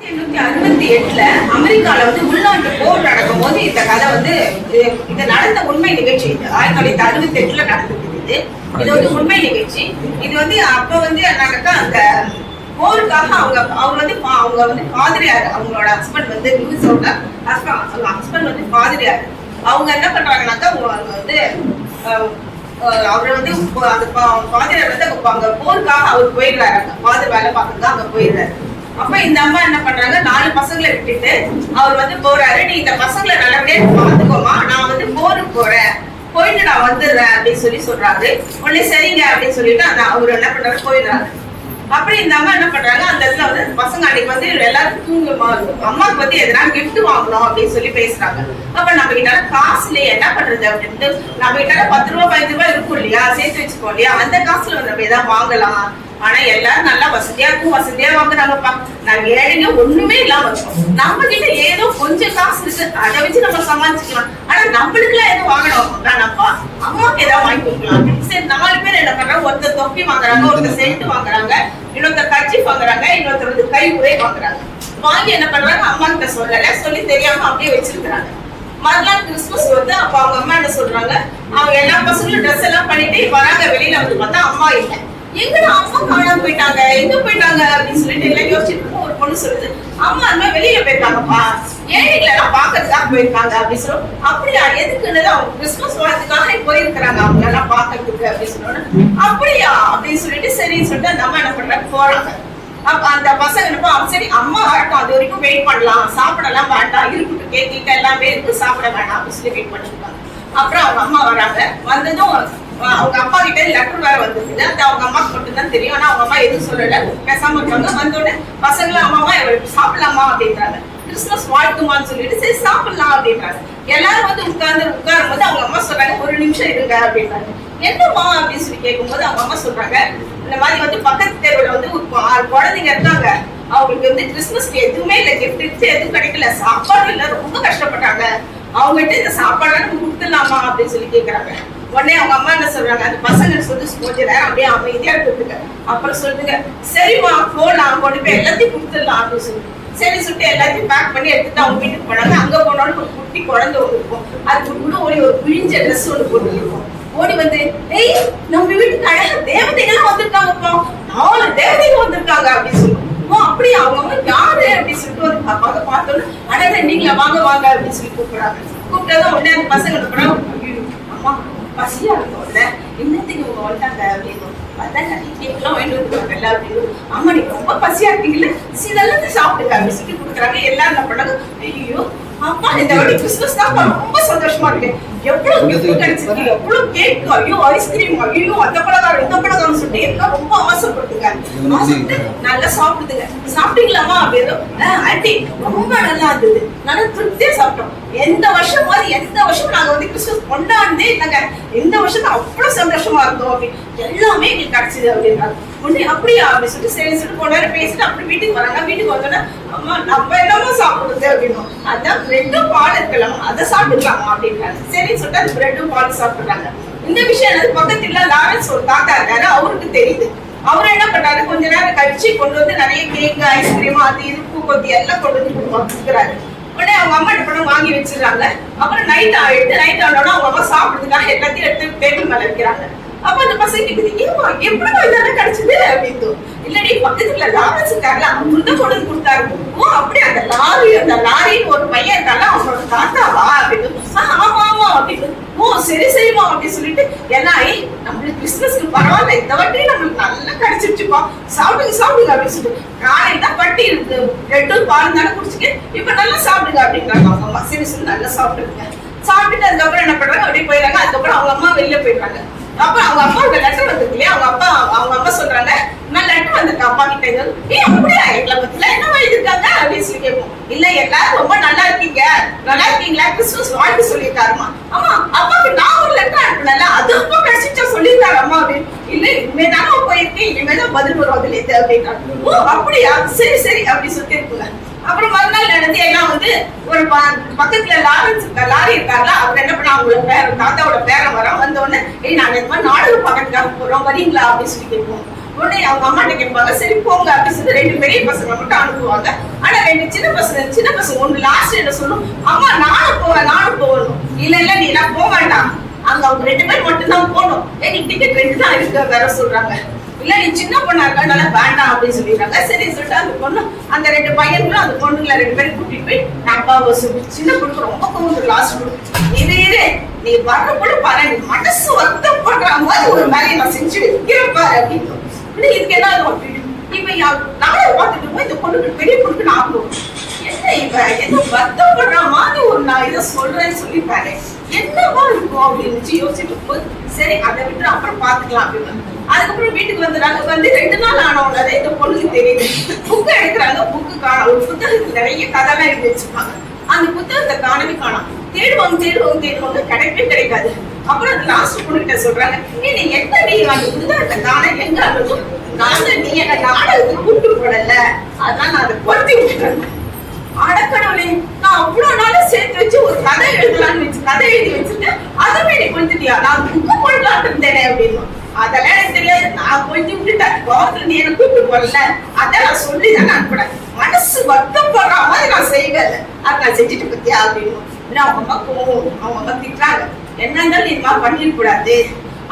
எண்ணூத்தி அறுபத்தி எட்டுல அமெரிக்கால வந்து உள்நாட்டு போர் நடக்கும் போது இந்த கதை வந்து இது- நடந்த உண்மை நிகழ்ச்சி. இது ஆயிரத்தி தொள்ளாயிரத்தி அறுபத்தி எட்டுல நடந்தது. இது வந்து உண்மை நிகழ்ச்சி. இது வந்து அப்ப வந்து என்னன்னாக்கா அந்த போருக்காக அவங்க அவங்க வந்து பா- அவங்க வந்து பாதிரியார் அவங்களோட ஹஸ்பண்ட் வந்து லூயிஸோட ஹஸ்பண்ட் அவங்க ஹஸ்பண்ட் வந்து பாதிரியார். அவங்க என்ன பண்றாங்கன்னாக்கா அவங்க வந்து அஹ், அவர் வந்து அந்த பாதிரியார் வந்து அங்க போருக்காக அவர் போயிடுறாரு அங்க பாதிரி வேலை பார்க்கறதுக்கு அங்க போயிடுறாரு அப்ப இந்த அம்மா என்ன பண்றாங்க? நாலு பசங்களை விட்டுட்டு அவர் வந்து போறாரு. நீ இந்த பசங்களை நல்லபடியா பாத்துக்கோமா நான் வந்து போருக்கு போறேன். போயிட்டு நான் வந்துடுறேன் அப்படின்னு சொல்லி சொல்றாரு. உடனே சரிங்க அப்படின்னு சொல்லிட்டு அந்த அவர் என்ன பண்றாரு? போயிடுறாரு. அப்படி இந்த அம்மா என்ன பண்றாங்க? அந்த இடத்துல வந்து பசங்க அன்னைக்கு வந்து எல்லாரும் இருக்கும் அம்மாவுக்கு வந்து எதனா கிஃப்ட் வாங்கணும் அப்படின்னு சொல்லி பேசுறாங்க. அப்ப நம்ம கிட்ட காசு இல்லையே என்ன பண்றது அப்படின்ட்டு நம்ம கிட்ட பத்து ரூபாய் பதினஞ்சு ரூபாய் இருக்கும் இல்லையா? சேர்த்து வச்சுக்கோ இல்லையா? அந்த காசுல நம்ம ஏதாவது வாங்கலாம். ஆனா எல்லாரும் நல்லா வசதியா இருக்கும் வசதியா வாங்குறாங்கப்பா. நாங்க ஏழைங்க ஒண்ணுமே இல்லாம இருக்கோம். நம்ம கிட்ட ஏதோ கொஞ்சம் காசு இருக்கு அதை வச்சு நம்ம சமாளிச்சுக்கலாம். ஆனா நம்மளுக்கு எல்லாம் எதுவும் வாங்கணும். வேணாம்ப்பா அம்மாவுக்கு ஏதாவது வாங்கி கொடுக்கலாம். சரி நாலு பேர் என்ன பண்றாங்க? ஒருத்தர் தொப்பி வாங்குறாங்க ஒருத்தர் செல்ட் வாங்குறாங்க இன்னொருத்தர் கட்சி வாங்குறாங்க இன்னொருத்தர் வந்து கை உரை வாங்குறாங்க. வாங்கி என்ன பண்றாங்க? அம்மா கிட்ட சொல்லல. சொல்லி தெரியாம அப்படியே வச்சிருக்கிறாங்க. மறுநாள் கிறிஸ்துமஸ் வந்து அப்ப அவங்க அம்மா என்ன சொல்றாங்க? அவங்க எல்லா பசங்களும் ட்ரெஸ் எல்லாம் பண்ணிட்டு வராங்க. வெளியில வந்து பார்த்தா அம்மா இல்லை. எங்க அம்மா காணாம போயிட்டாங்க? எங்க போயிட்டாங்க? அப்படின்னு சொல்லிட்டு எல்லாம் யோசிச்சுட்டு ஒரு பொண்ணு சொல்லுது அம்மா அந்த மாதிரி வெளியில போயிருக்காங்கப்பா ஏழைகளை எல்லாம் பாக்கிறதுக்காக போயிருக்காங்க? அப்படின்னு சொல்லுவோம் அப்படியா எதுக்குன்னு அவங்க கிறிஸ்துமஸ் வாழ்த்துக்காக போயிருக்கிறாங்க அவங்க எல்லாம் பாக்கிறதுக்கு அப்படின்னு சொன்னோன்னு அப்படியா அப்படின்னு சொல்லிட்டு சரின்னு சொல்லிட்டு அந்த அம்மா என்ன பண்றாங்க போறாங்க. அப்ப அந்த பசங்க என்ன சரி அம்மா வரட்டும் அது வரைக்கும் வெயிட் பண்ணலாம். சாப்பிடலாம் வேண்டாம். இருக்கட்டும் கேக் எல்லாமே இருக்கு. சாப்பிட வேண்டாம் அப்படின்னு சொல்லி வெயிட் பண்ணிருக்காங்க அப்புறம் அவங்க அம்மா வராங்க. வந்ததும் அவங்க அப்பா கிட்ட லெட்டர் வேற வந்துச்சுன்னா அது அவங்க அம்மாக்கு மட்டும்தான் தெரியும். ஆனா அவங்க அம்மா எதுவும் சொல்லல. பேசாம இருக்காங்க. வந்தோடனே பசங்களை அம்மா அம்மா இவருக்கு சாப்பிடலாமா? அப்படின்றாங்க. கிறிஸ்துமஸ் வாழ்த்துமான்னு சொல்லிட்டு சரி சாப்பிடலாம் அப்படின்றாங்க. எல்லாரும் வந்து உட்கார்ந்து உட்காரும் போது அவங்க அம்மா சொல்றாங்க ஒரு நிமிஷம் இருங்க அப்படின்றாங்க. என்னம்மா? அப்படின்னு சொல்லி கேட்கும்போது அவங்க அம்மா சொல்றாங்க இந்த மாதிரி வந்து பக்கத்து தெருவுல வந்து ஒரு ஆறு குழந்தைங்க இருக்காங்க. அவங்களுக்கு வந்து கிறிஸ்துமஸ்க்கு எதுவுமே இல்லை. கிஃப்ட் எதுவும் கிடைக்கல. சாப்பாடு இல்ல. ரொம்ப கஷ்டப்பட்டாங்க. அவங்ககிட்ட இந்த சாப்பாடு கொடுத்துடலாமா? அப்படின்னு சொல்லி கேக்குறாங்க. உடனே அவங்க அம்மா என்ன சொல்றாங்க? அந்த பசங்க சொல்லி கொஞ்ச நேரம் அப்படியே அமைதியா இருக்குதுங்க அப்புறம் சொல்லுங்க சரிம்மா போலாம் கொண்டு போய் எல்லாத்தையும் கொடுத்துடலாம் அப்படின்னு சொல்லி. சரி சொல்லிட்டு எல்லாத்தையும் பேக் பண்ணி எடுத்துட்டு அவங்க வீட்டுக்கு போனாங்க. அங்க போனாலும் ஒரு குட்டி குழந்தை ஒரு இருக்கும். அதுக்கு உள்ள ஓடி ஒரு பிழிஞ்ச ட்ரெஸ் ஒண்ணு போட்டு இருக்கும் ஓடி வந்து ஏய் நம்ம வீட்டுக்கு அழகா தேவதைகள் வந்திருக்காங்கப்பா. நாலு தேவதைகள் வந்திருக்காங்க. அப்படின்னு சொல்லுவோம் ஓ அப்படி அவங்க அவங்க யாரு? அப்படின்னு சொல்லிட்டு வந்து பார்ப்பாங்க. பார்த்தோன்னு அடடே நீங்களா? வாங்க வாங்க. அப்படின்னு சொல்லி கூப்பிடுறாங்க. கூப்பிட்டதும் உடனே அந்த பசங்க கூட அம்மா பசியா இருக்கும்ல என்னத்துக்கு இவங்க வந்துட்டாங்க அப்படின்னு பார்த்தா நிறைய கேக்லாம் வாங்கிட்டு வந்துருக்காங்கல்ல அப்படின்னு அம்மா நீங்க ரொம்ப பசியா இருக்கீங்கல்ல? நல்லா சாப்பிடுங்க சொல்லி கொடுக்குறாங்க எல்லாரும் என்ன பண்ணாங்க ஐயோ அப்பா இந்த வாட்டி கிறிஸ்துமஸ் தான் ரொம்ப சந்தோஷமா இருக்கு. எவ்வளவு gift கிடைச்சிருக்கு எவ்வளவு கேக் ஐயோ ஐஸ்கிரீம் ஐயோ அந்த பலகாரம் இந்த பலகாரம் சொல்லிட்டு எல்லாம் ரொம்ப ஆசைப்படுதுங்க ஆசைப்பட்டு நல்லா சாப்பிடுதுங்க சாப்பிட்டீங்களாமா அப்படின்னு ஆண்டி ரொம்ப நல்லா இருந்தது. நல்லா திருப்தியா சாப்பிட்டோம். எந்த வருஷம் எந்த வருஷம் நாங்க வந்து கிறிஸ்துமஸ் கொண்டாடுனதே இல்லைங்க. இந்த வருஷம் அவ்வளவு சந்தோஷமா இருந்தோம் அப்படின்னு எல்லாமே எங்களுக்கு கிடைச்சது அப்படின்றாங்க உடனே அப்படியா அப்படின்னு சொல்லிட்டு சரி சொல்லிட்டு போனாரு பேசிட்டு அப்படி வீட்டுக்கு வராங்க. வீட்டுக்கு வந்தோன்னா அம்மா நம்ம என்னமோ சாப்பிடுறது அப்படின்னு அதான் பிரெட்டும் பால் இருக்கலாம் அதை சாப்பிடலாம் அப்படின்றாங்க. சரின்னு சொல்லிட்டு அந்த பிரெட்டும் பால் சாப்பிடுறாங்க இந்த விஷயம் எனக்கு பக்கத்துல லாரன்ஸ் ஒரு தாத்தா இருக்காரு அவருக்கு தெரியுது. அவர் என்ன பண்ணாரு கொஞ்ச நேரம் கழிச்சு கொண்டு வந்து நிறைய கேக் ஐஸ்கிரீம் அது இது பூக்கொத்தி எல்லாம் கொண்டு வந்து கொடுக்குறாரு. உடனே அவங்க அம்மா என்ன பண்ண வாங்கி வச்சிருக்காங்க அப்புறம் நைட் ஆயிட்டு நைட் ஆனோட அவங்க அம்மா சாப்பிடுறதுக்காக எல்லாத்தையும் எடுத்து டேபிள் மேல வைக்கிறாங்க. அப்ப அந்த பசங்க கேக்குது ஏமா எப்படி இதெல்லாம் கிடைச்சது? அப்படின்னு இல்லடி பக்கத்துல லாரன்ஸ் இருக்காருல அவங்க தான் கொண்டு வந்து கொடுத்தாரு. ஓ அந்த லாரி அந்த லாரின்னு ஒரு பையன் இருந்தாலும் அவனோட தாத்தாவா? அப்படின்னு ஆமா ஆமா அப்படின்னு ஓ சரி சரிமா அப்படின்னு சொல்லிட்டு ஏன்னா நம்மளுக்கு கிறிஸ்துமஸ்க்கு பரவாயில்ல இந்த வாட்டி நம்மளுக்கு நல்லா கிடைச்சிருச்சுப்பா. சாப்பிடுங்க சாப்பிடுங்க அப்படின்னு சொல்லிட்டு காலையில தான் பட்டி இருக்கு. ரெண்டும் பால் தானே குடிச்சுக்க. இப்ப நல்லா சாப்பிடுங்க அப்படின்றாங்க அவங்க அம்மா. சரி சரி நல்லா சாப்பிடுங்க. சாப்பிட்டுட்டு அதுக்கப்புறம் என்ன பண்றாங்க? அப்படியே போயிடுறாங்க. அதுக்கப்புறம் அவங்க அம்மா வெளில போயிடுறாங்க. அப்ப அவங்க அம்மா அந்த லெட்டர் வந்திருக்கு இல்லையா? அவங்க அப்பா அவங்க அம்மா சொல்றாங்க நான் லெட்டர் வந்திருக்கேன் அப்பா கிட்ட இருந்து ஏ அப்படியா? எங்களை பத்தில என்ன எழுதிருக்காங்க அப்படின்னு சொல்லி கேட்போம். இல்ல எல்லாரும் நல்லா இருக்கீங்க நல்லா இருக்கீங்களா? கிறிஸ்துமஸ் வாழ்த்து சொல்லியிருக்காருமா? ஆமா அப்பாக்கு நான் ஒரு லெட்டர் அனுப்பினல அது அப்பா கிடைச்சிச்சா சொல்லியிருக்காரு அம்மா அப்படின்னு. இல்ல இனிமே தானே போயிருக்கேன் இனிமே தான் பதில் வரும் அதுல இருந்து அப்படின்றாங்க ஓ அப்படியா? சரி சரி அப்படி சொல்லி இருக்குங்க அப்புறம் மறுநாள் நடந்து எல்லாம் வந்து ஒரு ப- பக்கத்துல லாரன்ஸ் இருக்கா லாரி இருக்காங்களா அவர் என்ன பண்ணா அவங்களோட பேர தாத்தாவோட பேரன் வரோம் வந்த உடனே ஏய் நாங்க இந்த மாதிரி நாடகம் பார்க்கறதுக்காக போறோம் வரீங்களா? அப்படின்னு சொல்லி கேட்போம். உடனே அவங்க அம்மாட்ட கேட்பாங்க சரி போங்க அப்படின்னு சொல்லி ரெண்டு பெரிய பசங்க மட்டும் அனுப்புவாங்க. ஆனா ரெண்டு சின்ன பசங்க சின்ன பசங்க ஒண்ணு லாஸ்ட் என்ன சொல்லும் அம்மா நானும் போவேன் நானும் போகணும். இல்ல இல்ல நீ நான் போக வேண்டாம். அங்க அவங்க ரெண்டு பேர் மட்டும் தான் போகணும் நீ டிக்கெட் ரெண்டு தான் இருக்கு வேற சொல்றாங்க. இல்ல நீ சின்ன பொண்ணா இருக்கனால வேண்டாம் அப்படின்னு சொல்லிடுறாங்க. சரி சொல்லிட்டு அந்த பொண்ணு அந்த ரெண்டு பையன்களும் அந்த பொண்ணுங்களை ரெண்டு பேரும் கூட்டிட்டு போய் நான் அப்பா சொல்லி சின்ன பொண்ணு ரொம்ப கோவம் லாஸ்ட் இரு இரு நீ வர்றப்பட பாரு நீ மனசு வருத்தப்படுற மாதிரி ஒரு வேலையை நான் செஞ்சு வைக்கிறப்பாரு அப்படின்னு. இன்னும் இதுக்கு என்ன அப்படின்னு இப்ப நானே பார்த்துட்டு போய் இந்த பொண்ணுக்கு பெரிய பொண்ணுக்கு நான் ஆகும் என்ன இவ என்ன வருத்தப்படுற மாதிரி ஒரு நான் இதை சொல்றேன்னு சொல்லிப்பாரு என்னவா இருக்கும் அப்படின்னு யோசிச்சுட்டு போது சரி அதை விட்டு அப்புறம் பாத்துக்கலாம் அப்படின்னு அதுக்கப்புறம் வீட்டுக்கு வந்துடுறாங்க. வந்து ரெண்டு நாள் ஆனவங்க அதை இந்த பொண்ணுக்கு தெரியுது புக்கு எடுக்கிறாங்க. புக்கு காணும் ஒரு புத்தகத்துக்கு நிறைய கதைலாம் எழுதி வச்சிருப்பாங்க. அந்த புத்தகத்தை காணவே காணோம் தேடுவாங்க தேடுவாங்க தேடுவாங்க. கிடைக்கவே கிடைக்காது. அப்புறம் அந்த லாஸ்ட் பொண்ணுகிட்ட சொல்றாங்க "ஏய், நீ என்ன நீ அந்த புத்தகத்தை எங்க அழுதும் நான் நீ என்ன நாடகத்துக்கு கூட்டு போடல. அதான் நான் அதை பொருத்தி விட்டுறேன் அடக்கடவுளே நான் அவ்வளவு நாளும் சேர்த்து வச்சு ஒரு கதை எழுதலாம்னு வச்சு கதை எழுதி வச்சுட்டு அதை நீ கொஞ்சிட்டியா நான் புக்கு போடலாம்னு இருந்தேனே அப்படின்னு. அதெல்லாம் எனக்கு தெரியாது. நான் கொஞ்சம் விட்டுட்டேன். கோபத்துல நீ என்ன கூப்பிட்டு போடல. அதான் நான் சொல்லி தான் நான் கூட மனசு வருத்தப்படுற மாதிரி நான் செய்வேன். அதை நான் செஞ்சுட்டு பத்தியா? அப்படின்னு. அவங்க அம்மா கோவம் அவங்க அம்மா திட்டுறாங்க. எண்ணங்கள் நீ இது மாதிரி பண்ணிட கூடாது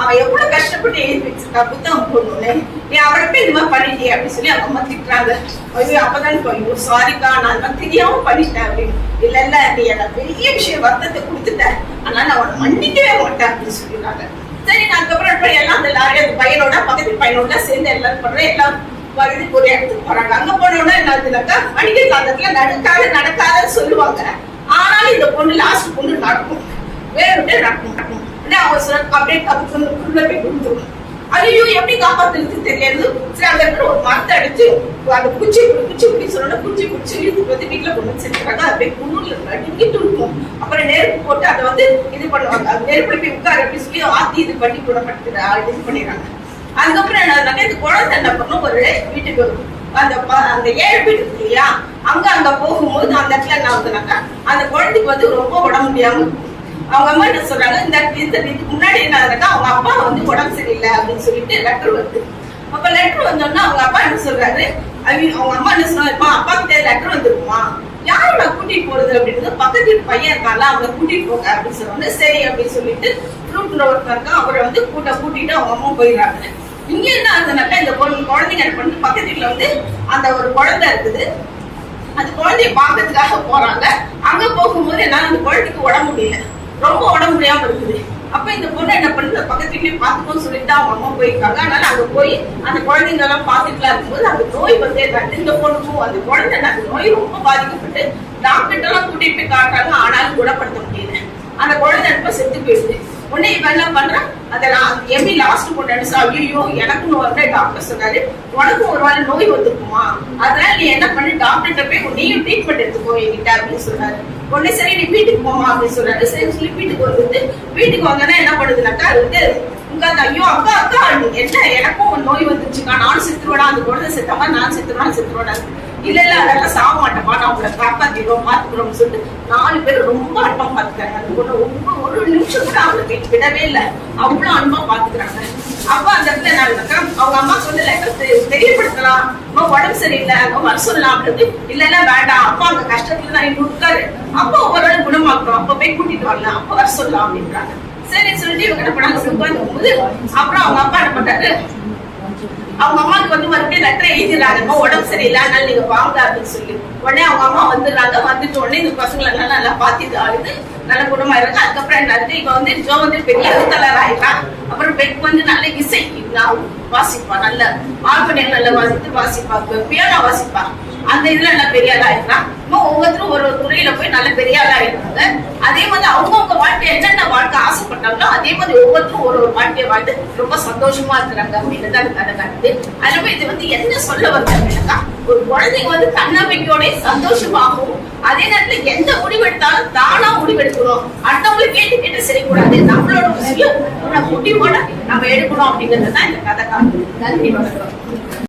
அவன் எவ்வளவு கஷ்டப்பட்டு எழுதி வச்சிருக்கா புத்தகம் போடணும்னு. நீ அவரை போய் இந்த மாதிரி பண்ணிட்டியே அப்படின்னு சொல்லி அவங்க அம்மா திட்டுறாங்க. ஐயோ அப்பதான் ஐயோ சாரிக்கா நான் தான் தெரியாம பண்ணிட்டேன் அப்படின்னு. இல்ல இல்ல நீ எனக்கு பெரிய விஷயம் வருத்தத்தை கொடுத்துட்ட. அதனால நான் அவனை மன்னிக்கவே மாட்டேன் அப்படின்னு சொல்லிடுறாங்க. சரி நான் அதுக்கப்புறம் அப்புறம் எல்லாம் அந்த லாரி அந்த பையனோட பக்கத்து பையனோட சேர்ந்து எல்லாரும் பண்றேன் எல்லாம் வருது ஒரு இடத்துக்கு போறாங்க. அங்க போனோட என்னதுனாக்கா ஆகுதுனாக்கா காலத்துல சாதத்துல நடக்காத நடக்காதன்னு சொல்லுவாங்க. ஆனாலும் இந்த பொண்ணு லாஸ்ட் பொண்ணு நடக்கும். வேற நடக்கும். நடக்கும் உடனே அவங்க சொல்ல அப்படியே தப்பு உள்ள போய் கொடுத்துருவோம் ஐயோ எப்படி காப்பாத்துறது தெரியாது. சரி அங்க இருக்கிற ஒரு மரத்தை அடிச்சு அந்த குச்சி பிடி, குச்சி பிடி சொன்னா குச்சி பிடிச்சி இழுத்து வந்து வீட்டுல கொண்டு வந்து செஞ்சுறாங்க போய் குன்னூர்ல நடுங்கிட்டு இருக்கும். அப்புறம் நெருப்பு போட்டு அதை வந்து இது பண்ணுவாங்க. அது நெருப்புல போய் உட்கார அப்படி சொல்லி ஆத்தி இது பண்ணி குணப்படுத்துற இது பண்ணிடுறாங்க. அதுக்கப்புறம் என்ன இந்த குழந்தை என்ன பண்ணும்? ஒரு வீட்டுக்கு வரும். அந்த ப- அந்த ஏழு வீடு இருக்கு இல்லையா? அங்க அங்க போகும்போது அந்த இடத்துல என்ன ஆகுதுனாக்கா அந்த குழந்தைக்கு வந்து ரொம்ப உடம்பு முடியாம இருக்கும். அவங்க அம்மா என்ன சொல்றாங்க? இந்த இந்த இதுக்கு முன்னாடி என்ன இருக்கா அவங்க அப்பா வந்து உடம்பு சரியில்லை அப்படின்னு சொல்லிட்டு லெட்டர் வருது. அப்ப லெட்டர் வந்தோம்னா அவங்க அப்பா என்ன சொல்றாரு? அவங்க அவங்க அம்மா என்ன சொல்றாங்க அப்பா கிட்ட லெட்டர் வந்துருக்குமா யாரை நான் கூட்டிட்டு போறது? அப்படின்னு பக்கத்து வீட்டு பையன் இருக்கான்ல அவனை கூட்டிட்டு போங்க அப்படின்னு சொல்லுவாங்க சரி அப்படின்னு சொல்லிட்டு ரூட்ல ஒருத்தர் அவரை வந்து கூட்ட கூட்டிட்டு அவங்க அம்மா போயிடுறாங்க. இங்க என்ன ஆகுதுனாக்கா இந்த பொண்ணு குழந்தைங்க என்ன பக்கத்து வீட்டுல வந்து அந்த ஒரு குழந்தை இருக்குது. அந்த குழந்தைய பார்க்கறதுக்காக போறாங்க. அங்க போகும்போது என்னால அந்த குழந்தைக்கு உடம்பு முடியல. ரொம்ப உடம்பு முடியாம இருக்குது. அப்ப இந்த பொண்ணு என்ன பண்ணுது பக்கத்துலயே பாத்துக்கோன்னு சொல்லிட்டு அவங்க அம்மா போயிருக்காங்க. அதனால அங்க போய் அந்த குழந்தைங்க எல்லாம் பாத்துட்டுலாம் இருக்கும்போது அந்த நோய் வந்து இந்த பொண்ணுக்கும் அந்த குழந்தை அந்த நோய் ரொம்ப பாதிக்கப்பட்டு டாக்டர் எல்லாம் கூட்டிட்டு போய் காட்டுறாங்க. ஆனாலும் குணப்படுத்த முடியல. அந்த குழந்தை இப்ப செத்து போயிடுது. உடனே இவன் என்ன பண்றான்? அதை நான் எப்படி லாஸ்ட் பொண்ணு நினைச்சா ஐயோ எனக்கும் வந்து டாக்டர் சொன்னாரு உனக்கும் ஒரு வேளை நோய் வந்துருக்குமா? அதனால நீ என்ன பண்ணு? டாக்டர்கிட்ட போய் நீயும் ட்ரீட்மெண்ட் எடுத்துக்கோ என்கிட்ட அப்படின்னு சொன்னாரு. உடனே சரி நீ வீட்டுக்கு போமா அப்படின்னு சொல்றாரு சரி சொல்லி வீட்டுக்கு வந்து வீட்டுக்கு வந்தோன்னா என்ன பண்ணுதுனாக்கா அது வந்து உங்க அந்த ஐயோ அக்கா அக்கா என்ன? எனக்கும் நோய் வந்துருச்சுக்கா. நானும் செத்துருவேடா அந்த குழந்தை செத்தாம நான் செத்துருவேன்? செத்துருவேடா இல்ல இல்ல அதெல்லாம் சாக மாட்டேப்பா நான் உங்களை காப்பாத்திடுவோம் பாத்துக்கிறோம்னு சொல்லிட்டு நாலு பேர் ரொம்ப அன்பா பாத்துக்கிறாங்க அந்த பொண்ணு ரொம்ப ஒரு நிமிஷம் கூட அவளுக்கு விடவே இல்லை. அவ்வளவு அன்பா பாத்துக்கிறாங்க அப்ப அந்த இடத்துல நான் அவங்க அம்மா சொல்லல தெரியப்படுத்தலாம். அம்மா உடம்பு சரியில்லை அவங்க வர சொல்லலாம் அப்படின்னு இல்ல இல்ல வேண்டாம். அப்பா அந்த கஷ்டத்துல தான் இன்னும் இருக்காரு. அப்பா ஓரளவு குணமாக்குறோம். அப்ப போய் கூட்டிட்டு வரலாம். அப்ப வர சொல்லலாம் அப்படின்றாங்க. சரி சொல்லிட்டு இவங்க என்ன பண்ணாங்க? உட்கார்ந்து போது அப்புறம் அவங்க அப்பா என்ன பண்றாரு? அவங்க அம்மாவுக்கு வந்து மறுபடியும் லெட்டர் எழுதிடுறாங்கம்மா உடம்பு சரியில்லை அதனால நீங்க வாங்க அப்படின்னு சொல்லி. உடனே அவங்க அம்மா வந்துடுறாங்க. வந்துட்டு உடனே இந்த பசங்களை நல்லா நல்லா பார்த்து ஆகுது நல்ல குணமாயிருக்கு அதுக்கப்புறம் என்ன இருக்கு இப்ப வந்து ஜோ வந்து பெரிய எழுத்தாளர் ஆயிட்டான் அப்புறம் பெக் வந்து நல்ல இசை. நான் வாசிப்பா நல்ல ஆல்பனியம் நல்ல வாசித்து வாசிப்பா பியானோ வாசிப்பா. அந்த இதுல நல்லா பெரிய ஆளா இருக்கிறான் இன்னும் ஒவ்வொருத்தரும் ஒரு ஒரு துறையில போய் நல்ல பெரிய ஆளா இருக்காங்க. அதே மாதிரி அவங்கவுங்க வாழ்க்கை என்னென்ன வாழ்க்கை ஆசைப்பட்டாங்களோ அதே மாதிரி ஒவ்வொருத்தரும் ஒரு ஒரு வாழ்க்கையை வாழ்ந்து ரொம்ப சந்தோஷமா இருக்கிறாங்க அப்படின்னு தான் அந்த கதை காட்டுது. அதுல போய் இது வந்து என்ன சொல்ல வந்த அப்படின்னா ஒரு குழந்தைங்க வந்து தன்னம்பிக்கையோட சந்தோஷமாகவும் அதே நேரத்துல எந்த முடிவு எடுத்தாலும் தானா முடிவு எடுக்கணும் அடுத்தவங்களை கேட்டு கேட்டு செய்யக்கூடாது நம்மளோட விஷயம் முடிவோட நம்ம எடுக்கணும் அப்படிங்கிறது தான் இந்த கதை காட்டுது. நன்றி வணக்கம்.